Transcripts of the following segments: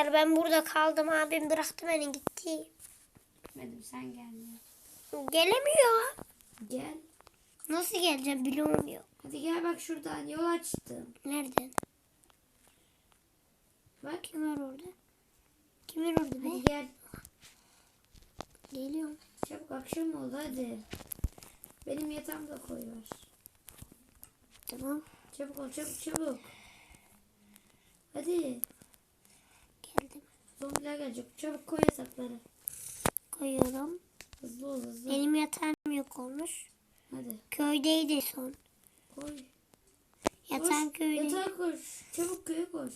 arkadaşlar ben burada kaldım. Abim bıraktı beni gitti. Gitmedim sen gelme. Gelemiyor. Gel. Nasıl geleceğim bilmiyorum. Hadi gel bak şuradan yol açtım. Nereden? Bak. Kim var orada? Kim var orada Hadi be? gel. Geliyorum. Çabuk akşam oldu hadi. Benim yatağımda koy ver. Tamam. Çabuk ol çabuk çabuk. Hadi. Zombiler gelecek. Çabuk koy yatakları. Koyuyorum. Hızlı ol hızlı. Benim yatağım yok olmuş. Hadi Köydeydi son. koy. Yatağım Koş, köyde. Yatağa koş. Çabuk köye koş.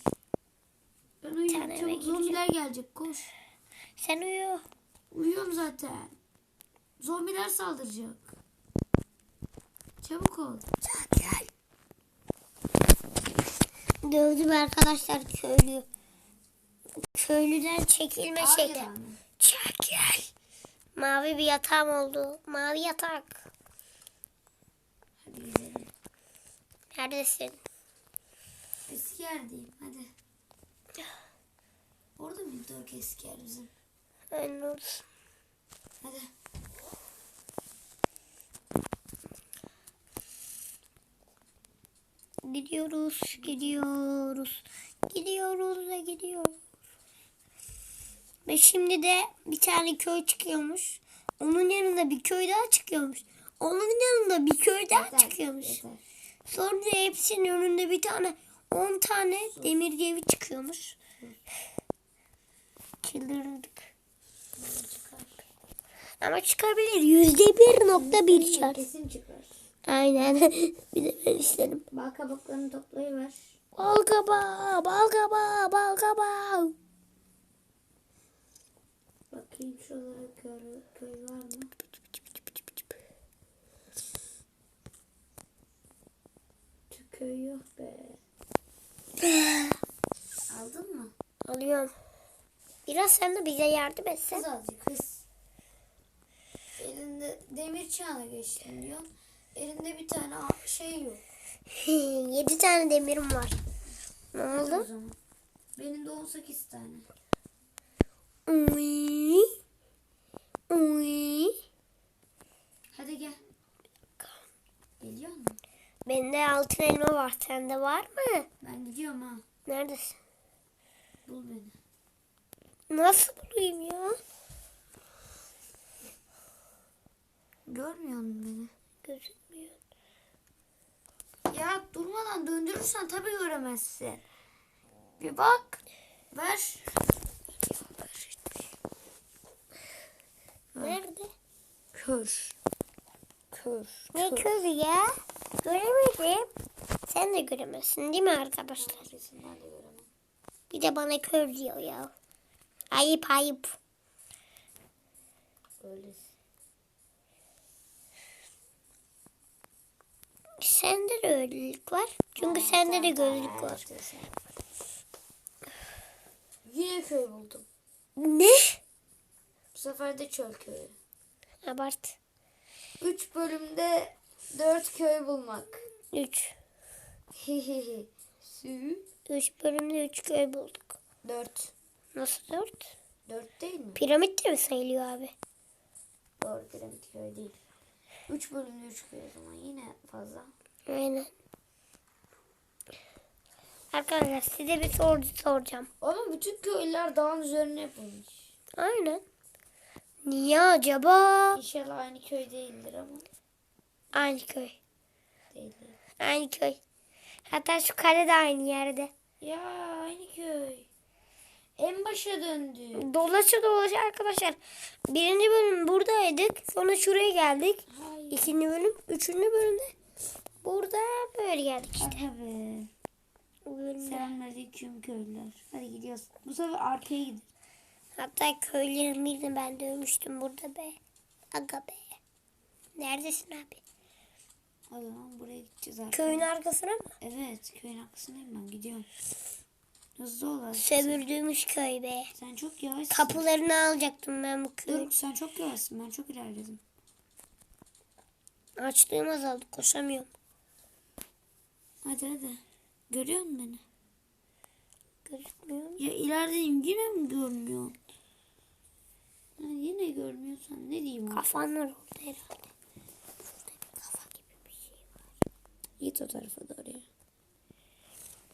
Ben eve Çabuk zombiler gelecek. Koş. Sen uyu. Uyuyorum zaten. Zombiler saldıracak. Çabuk ol. Gel. Dövdüm arkadaşlar köylü. Köylüden çekilme şeydi. yatağını. Çekil. Mavi bir yatağım oldu. Mavi yatak. Hadi gidelim. Neredesin? Eski yerdeyim. Hadi. Orada mıydı o eski yer bizim? Aynen olsun. Hadi. Gidiyoruz, gidiyoruz. Gidiyoruz da gidiyoruz. Ve şimdi de bir tane köy çıkıyormuş. Onun yanında bir köy daha çıkıyormuş. Onun yanında bir köy daha Yeter, çıkıyormuş. yeter. Sonra da hepsinin önünde bir tane 10 tane demir evi çıkıyormuş. Çıldırdık. Ama çıkabilir. Yüzde bir nokta bir çıkar. Kesin çıkar. Aynen. bir de ben isterim. Bal kabaklarını toplayıver. Bal kabağı, bal kabağı, bal kabağı. Bakayım şuralara köy, köy var mı? Köy yok be. Aldın mı? Alıyorum. Biraz sen de bize yardım Kız etsen. azıcık kız. Elinde demir çağına geçtin diyorsun. Elinde bir tane şey yok. Yedi tane demirim var. Ne oldu? Benim de 18 tane. Uy. Uy. Hadi gel. Geliyor mu? Bende altın elma var. Sende var mı? Ben gidiyorum ha. Neredesin? Bul beni. Nasıl bulayım ya? Görmüyor musun beni? Gözükmüyor. Ya durmadan döndürürsen tabii göremezsin. Bir bak. Ver. Nerede? Kör. Kör. Ne kızı ya? Göremedim. Sen de göremezsin değil mi arkadaşlar? Bir de bana kör diyor ya. Ayıp ayıp. Öylesin. Sende de öylelik var. Çünkü sende de gözlük var. Yine köy buldum. Ne? Bu sefer de çöl köyü. Abart. 3 bölümde 4 köy bulmak. Üç. Hihihi. Sü. Üç bölümde üç köy bulduk. 4. Nasıl dört? 4 değil mi? Piramit de mi sayılıyor abi? Doğru piramit köy değil. 3 bölümde 3 köy o zaman yine fazla. Aynen. Arkadaşlar size bir soru soracağım. Ama bütün köyler dağın üzerine yapılmış. Aynen. Niye acaba? İnşallah aynı köy değildir ama. Aynı köy. Aynı köy. Hatta şu kare de aynı yerde. Ya aynı köy. En başa döndü. Dolaşa dolaşa arkadaşlar. Birinci bölüm buradaydık. Sonra şuraya geldik. Hayır. İkinci bölüm. Üçüncü bölümde burada böyle geldik işte. Bölümde. Selamünaleyküm köylüler. Hadi gidiyoruz. Bu sefer arkaya gidelim. Hatta köylerin birini ben dövmüştüm burada be. Aga be. Neredesin abi? O zaman buraya gideceğiz arkaya. Köyün arkasına mı? Evet köyün arkasındayım ben gidiyorum. Hızlı ol hadi. Sömürdüğümüz köy be. Sen çok yavaşsın. Kapılarını alacaktım ben bu köyün. Dur sen çok yavaşsın ben çok ilerledim. Açlığım azaldı koşamıyorum. Hadi hadi. Görüyor musun beni? gözükmüyor. Ya ilerideyim yine mi görmüyorsun? Ha, yine görmüyorsan ne diyeyim? abi? Kafan var orada herhalde. Şurada bir kafa gibi bir şey var. Git o tarafa doğru ya.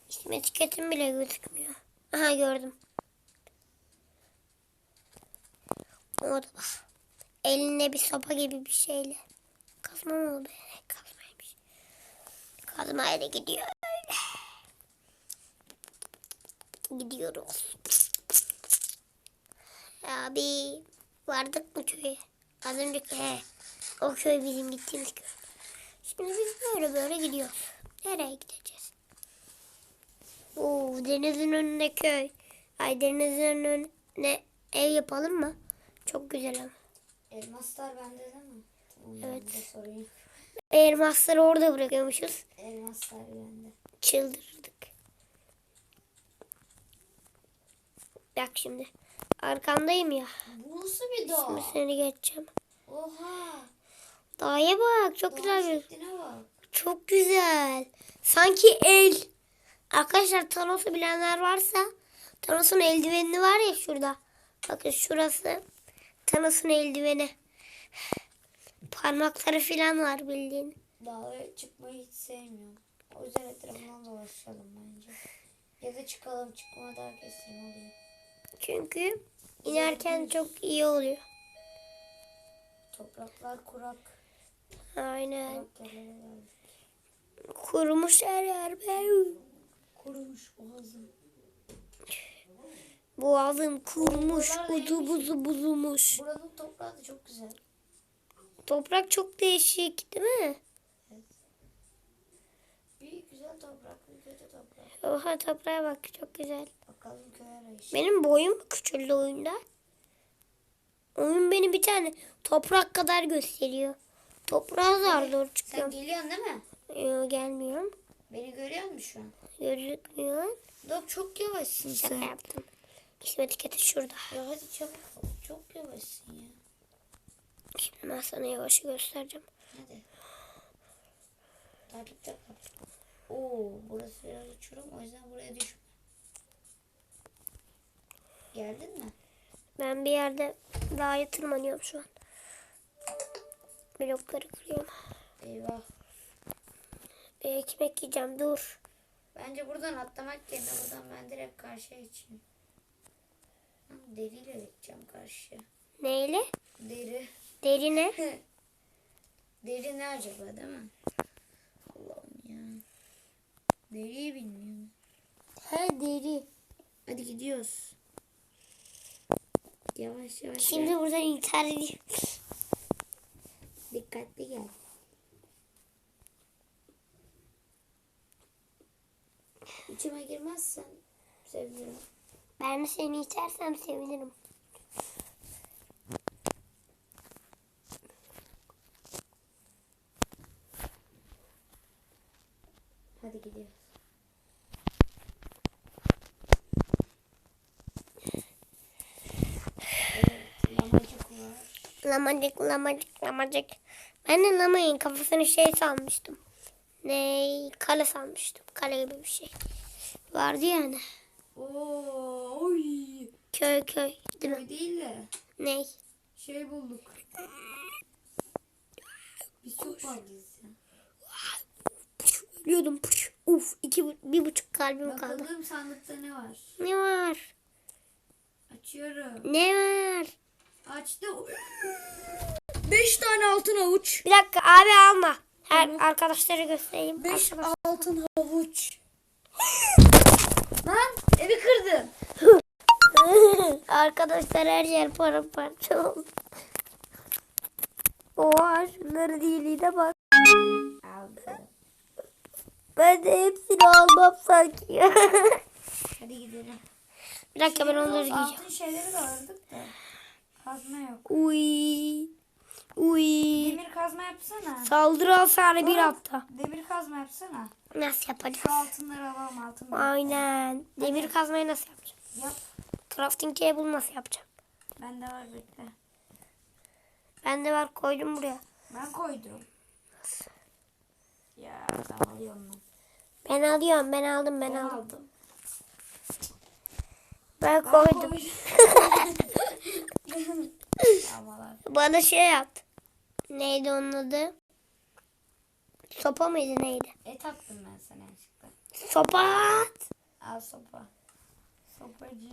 İsim etiketim bile gözükmüyor. Aha gördüm. Orada bak. Eline bir sopa gibi bir şeyle. Kazma mı? Evet, kazmaymış. Kazmayla gidiyor öyle. Gidiyoruz. Abi vardık mı köye? Az önceki he. O köy bizim gittiğimiz köy. Şimdi biz böyle böyle gidiyoruz. Nereye gideceğiz? Oo, denizin önünde köy. Ay denizin önüne ev yapalım mı? Çok güzel ama. Elmaslar bende değil mi? Tamam, Evet. Elmasları orada bırakıyormuşuz. Elmaslar bende. Çıldırdık. Bak şimdi. Arkandayım ya. Bu nasıl bir Şimdi dağ? seni geçeceğim. Oha. Dağa bak. Çok güzel bir. Çok güzel. Sanki el. Arkadaşlar Thanos'u bilenler varsa Thanos'un eldiveni var ya şurada. Bakın şurası Thanos'un eldiveni. Parmakları falan var bildiğin. Dağa çıkmayı hiç sevmiyorum. O yüzden etrafından dolaşalım bence. Ya da çıkalım çıkma daha kesin oluyor. Çünkü inerken çok iyi oluyor. Topraklar kurak. Aynen. Kurumuş her yer. be. Kurumuş boğazım. Boğazım kurumuş. Buzu buzu buzumuş. Buranın toprağı da çok güzel. Toprak çok değişik değil mi? Bir güzel toprak, bir kötü toprak. Oha toprağa bak çok güzel. Bakalım köy arayışı. Benim boyum mu küçüldü oyunda? Oyun beni bir tane toprak kadar gösteriyor. Toprağa zar zor Sen çıkıyorum. geliyorsun değil mi? Yo, gelmiyorum. Beni görüyor musun şu an? Gözükmüyor. Dok çok yavaşsın Şaka sen. yaptım. İsim etiketi şurada. Ya hadi çabuk ol. Çok yavaşsın ya. Şimdi ben sana yavaşı göstereceğim. Hadi. Takipte kal. Oo, burası biraz uçurum o yüzden buraya düşme. Geldin mi? Ben bir yerde dağa tırmanıyorum şu an. Blokları kırıyorum. Eyvah. Bir ekmek yiyeceğim dur. Bence buradan atlamak yerine buradan ben direkt karşıya geçeyim. Deriyle geçeceğim karşıya. Neyle? Deri. Deri ne? Deri ne acaba değil mi? Allah'ım ya. Deriyi bilmiyorum. Ha deri. Hadi gidiyoruz. Yavaş yavaş. Şimdi gel. buradan intihar edeyim. Dikkatli gel. İçime girmezsen sevinirim. Ben seni içersem sevinirim. Hadi gidiyoruz. Evet, lamacık var. Lamacık lamacık lamacık. Ben de lamayın kafasını şey sanmıştım. Ne? Kale sanmıştım. Kale gibi bir şey. Vardı yani. Oo, oy. Köy köy. Değil mi? Köy değil de Ne? şey bulduk. Çok bağlıyız ya. Ölüyordum. Puş. Uf. iki, bir buçuk kalbim kaldı. Bakalım sandıkta ne var? Ne var? Açıyorum. Ne var? Açtı. Beş tane altın avuç. Bir dakika abi alma. Her arkadaşlara göstereyim. Beş Arkadaş- altın havuç. Lan evi kırdın. Arkadaşlar her yer paramparça oldu. Oha şunları diliyle bak. Ben de hepsini almam sanki. Hadi gidelim. bir dakika ben onları giyeceğim. Altın şeyleri de aradık da. Kazma yok. Uy. Uy. Demir kazma yapsana. Saldırı hasarı bir hafta. Demir kazma yapsana. Nasıl yapacağız? Şu altınları alalım altınları. Aynen. Demir kazmayı nasıl yapacağım? Yap. Crafting table nasıl yapacağım? Bende var bekle. Bende var koydum buraya. Ben koydum. Ya ben alıyorum ben. Ben alıyorum ben aldım ben Ben aldım. aldım. Ben Ben koydum. koydum. Bana şey yap. Neydi onun adı? Sopa mıydı neydi? Et attım ben sana yanlışlıkla. Sopa at. Al sopa. Sopacı.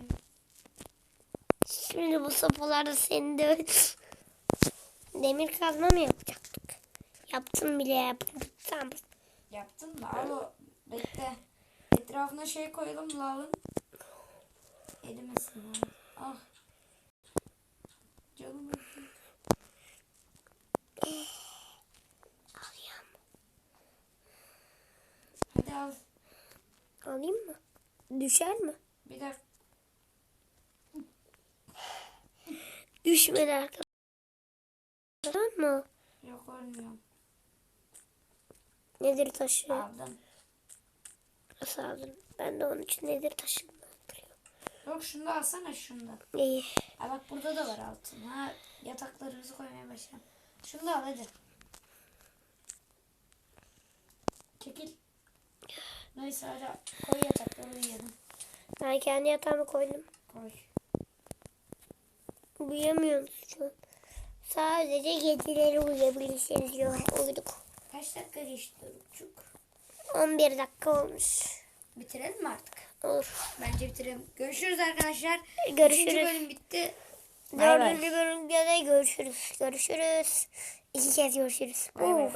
Şimdi bu sopalarda seni de demir kazma mı yapacaktık? Yaptım bile yaptım. Tamam. Yaptın mı? O. Bekle. Etrafına şey koyalım lavın. Erimesin. Ah. Canım acıyor. Hadi al. Alayım mı? Düşer mi? Bir dakika. Düşmedi arkadaşlar. mı? Yok ölmüyor. Nedir taşı? Aldım. Nasıl aldın? Ben de onun için nedir taşını. Yok şunu da alsana şunu da. İyi. Ha bak burada da var altın. Ha yataklarımızı koymaya başlayalım. Şunu da al hadi. Çekil. Neyse hadi koy yatakları uyuyalım. Ben kendi yatağımı koydum. Koy. Uyuyamıyoruz şu an. Sadece geceleri uyuyabilirsiniz diyor. Uyuduk. Kaç dakika geçti Dorukçuk? 11 dakika olmuş. Bitirelim mi artık? Olur. Bence bitirelim. Görüşürüz arkadaşlar. Görüşürüz. Üçüncü bölüm bitti. Dördüncü bölümde de görüşürüz. Görüşürüz. İki kez görüşürüz. Bay bay.